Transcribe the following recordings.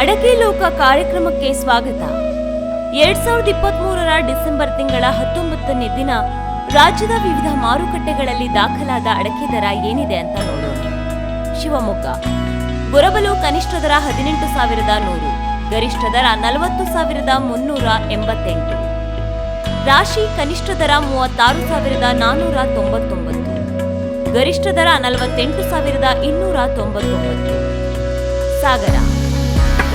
ಅಡಕೆ ಲೋಕ ಕಾರ್ಯಕ್ರಮಕ್ಕೆ ಸ್ವಾಗತ. ಎರಡ್ ಸಾವಿರದ ಇಪ್ಪತ್ತ್ ಮೂರರ ಡಿಸೆಂಬರ್ ತಿಂಗಳ ಹತ್ತೊಂಬತ್ತನೇ ದಿನ ರಾಜ್ಯದ ವಿವಿಧ ಮಾರುಕಟ್ಟೆಗಳಲ್ಲಿ ದಾಖಲಾದ ಅಡಕೆ ದರ ಏನಿದೆ ಅಂತ ನೋಡೋಣ. ಶಿವಮೊಗ್ಗ. ಗೊರಬಲು ಕನಿಷ್ಠ ದರ ಹದಿನೆಂಟು ಸಾವಿರದ ನೂರು, ಗರಿಷ್ಠ ದರ ನಲವತ್ತು ಸಾವಿರದ ಮುನ್ನೂರ ಎಂಬತ್ತೆಂಟು. ರಾಶಿ ಕನಿಷ್ಠ ದರ ಮೂವತ್ತಾರು ಸಾವಿರದ ನಾನ್ನೂರ ತೊಂಬತ್ತೊಂಬತ್ತು, ಗರಿಷ್ಠ ದರ ನಲವತ್ತೆಂಟು ಸಾವಿರದ ಇನ್ನೂರ ತೊಂಬತ್ತೊಂಬತ್ತು. ಸಾಗರ.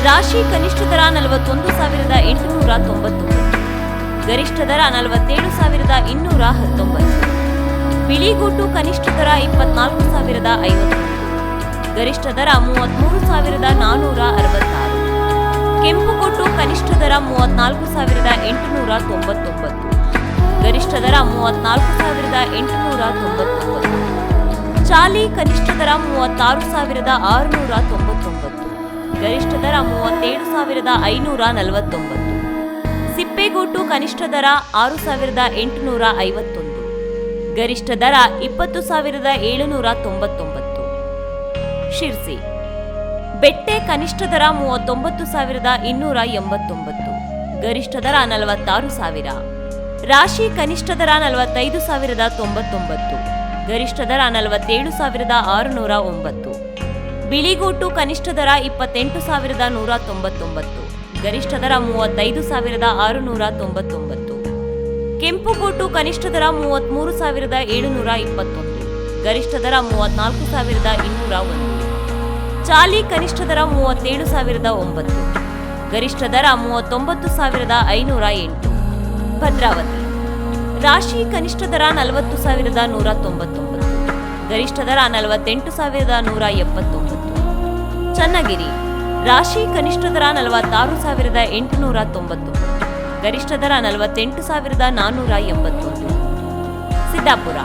ರಾಶಿ ಕನಿಷ್ಠ ದರ ನಲವತ್ತೊಂದು ಸಾವಿರದ ಎಂಟುನೂರ ತೊಂಬತ್ತು. ಗರಿಷ್ಠ ದರ ನಲವತ್ತೇಳು ಸಾವಿರದ ಇನ್ನೂರ ಹತ್ತೊಂಬತ್ತು. ಬಿಳಿಗೋಟು ಕನಿಷ್ಠ ದರ ಇಪ್ಪತ್ನಾಲ್ಕು ಸಾವಿರದ ಐವತ್ತು. ಗರಿಷ್ಠ ದರ ಮೂವತ್ಮೂರು ಸಾವಿರದ ನಾನ್ನೂರ ಅರವತ್ತಾರು. ಕೆಂಪುಕೊಟ್ಟು ಕನಿಷ್ಠ ದರ ಮೂವತ್ನಾಲ್ಕು ಸಾವಿರದ ಎಂಟುನೂರ ತೊಂಬತ್ತೊಂಬತ್ತು. ಗರಿಷ್ಠ ದರ ಮೂವತ್ನಾಲ್ಕು ಸಾವಿರದ ಎಂಟುನೂರ ತೊಂಬತ್ತೊಂಬತ್ತು. ಚಾಲಿ ಕನಿಷ್ಠ ದರ ಮೂವತ್ತಾರು ಸಾವಿರದ ಆರುನೂರ ತೊಂಬತ್ತೊಂಬತ್ತು. ಗರಿಷ್ಠ ದರ ಮೂವತ್ತೇಳು ಸಾವಿರದ ಐನೂರ ನಲವತ್ತೊಂಬತ್ತು. ಸಿಪ್ಪೆಗೋಟು ಕನಿಷ್ಠ ದರ ಆರು ಸಾವಿರದ ಎಂಟುನೂರ ಐವತ್ತೊಂದು. ಗರಿಷ್ಠ ದರ ಇಪ್ಪತ್ತು ಸಾವಿರದ ಏಳುನೂರ ತೊಂಬತ್ತೊಂಬತ್ತು. ಶಿರ್ಸಿ. ಬೆಟ್ಟೆ ಕನಿಷ್ಠ ದರ ಮೂವತ್ತೊಂಬತ್ತು ಸಾವಿರದ ಇನ್ನೂರ ಎಂಬತ್ತೊಂಬತ್ತು. ಗರಿಷ್ಠ ದರ ನಲವತ್ತಾರು ಸಾವಿರ. ರಾಶಿ ಕನಿಷ್ಠ ದರ ನಲವತ್ತೈದು ಸಾವಿರದ ತೊಂಬತ್ತೊಂಬತ್ತು. ಗರಿಷ್ಠ ದರ ನಲವತ್ತೇಳು ಸಾವಿರದ ಆರುನೂರ ಒಂಬತ್ತು. ಬಿಳಿಗೋಟು ಕನಿಷ್ಠ ದರ ಇಪ್ಪತ್ತೆಂಟು ಸಾವಿರದ ನೂರ ತೊಂಬತ್ತೊಂಬತ್ತು, ಗರಿಷ್ಠ ದರ ಮೂವತ್ತೈದು ಸಾವಿರದ ಆರುನೂರ ತೊಂಬತ್ತೊಂಬತ್ತು ಕೆಂಪುಗೋಟು ಕನಿಷ್ಠ ದರ ಮೂವತ್ತ್ಮೂರು ಸಾವಿರದ ಏಳುನೂರ ಇಪ್ಪತ್ತೊಂದು, ಗರಿಷ್ಠ ದರ ಮೂವತ್ನಾಲ್ಕು ಸಾವಿರದ ಇನ್ನೂರ ಒಂದು, ಚಾಲಿ ಕನಿಷ್ಠ ದರ ಮೂವತ್ತೇಳು ಸಾವಿರದ ಒಂಬತ್ತು, ಗರಿಷ್ಠ ದರ ಮೂವತ್ತೊಂಬತ್ತು ಸಾವಿರದ ಐನೂರ ಎಂಟು. ಭದ್ರಾವತಿ. ರಾಶಿ ಕನಿಷ್ಠ ದರ ನಲವತ್ತು ಸಾವಿರದ ನೂರ ತೊಂಬತ್ತೊಂಬತ್ತು, ಗರಿಷ್ಠ ದರ ನಲವತ್ತೆಂಟು ಸಾವಿರದ ನೂರ ಎಪ್ಪತ್ತೊಂಬತ್ತು ಚನ್ನಗಿರಿ. ರಾಶಿ ಕನಿಷ್ಠ ದರ ನಲವತ್ತಾರು ಸಾವಿರದ ಎಂಟುನೂರ ತೊಂಬತ್ತು. ಗರಿಷ್ಠ ದರ ನಲವತ್ತೆಂಟು ಸಾವಿರದ ನಾನ್ನೂರ ಎಂಬತ್ತೊಂದು. ಸಿದ್ದಾಪುರ.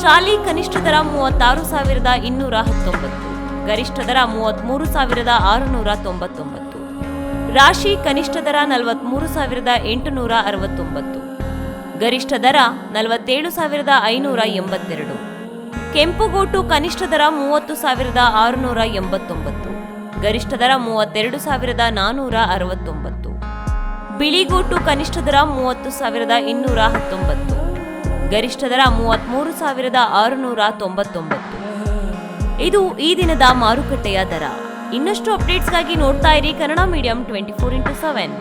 ಚಾಲಿ ಕನಿಷ್ಠ ದರ ಮೂವತ್ತಾರು ಸಾವಿರದ ಇನ್ನೂರ ಹತ್ತೊಂಬತ್ತು. ಗರಿಷ್ಠ ದರ ಮೂವತ್ತ್ಮೂರು ಸಾವಿರದ ಆರುನೂರ ತೊಂಬತ್ತೊಂಬತ್ತು. ರಾಶಿ ಕನಿಷ್ಠ ದರ ನಲವತ್ತ್ಮೂರು ಸಾವಿರದ ಎಂಟುನೂರ ಅರವತ್ತೊಂಬತ್ತು. ಗರಿಷ್ಠ ದರ ನಲವತ್ತೇಳು ಸಾವಿರದ ಐನೂರ ಎಂಬತ್ತೆರಡು. ಕೆಂಪುಗೋಟು ಕನಿಷ್ಠ ದರ ಮೂವತ್ತು ಸಾವಿರದ ಆರುನೂರ ಎಂಬತ್ತೊಂಬತ್ತು, ಗರಿಷ್ಠ ದರ ಮೂವತ್ತೆರಡು ಸಾವಿರದ ನಾನ್ನೂರ ಅರವತ್ತೊಂಬತ್ತು ಬಿಳಿಗೋಟು ಕನಿಷ್ಠ ದರ ಮೂವತ್ತು ಸಾವಿರದ ಇನ್ನೂರ ಹತ್ತೊಂಬತ್ತು, ಗರಿಷ್ಠ ದರ ಮೂವತ್ತ್ಮೂರು ಸಾವಿರದ ಆರುನೂರ ತೊಂಬತ್ತೊಂಬತ್ತು. ಇದು ಈ ದಿನದ ಮಾರುಕಟ್ಟೆಯ ದರ. ಇನ್ನಷ್ಟು ಅಪ್ಡೇಟ್ಸ್ಗಾಗಿ ನೋಡ್ತಾ ಇರಿ Kannada medium twenty four into seven.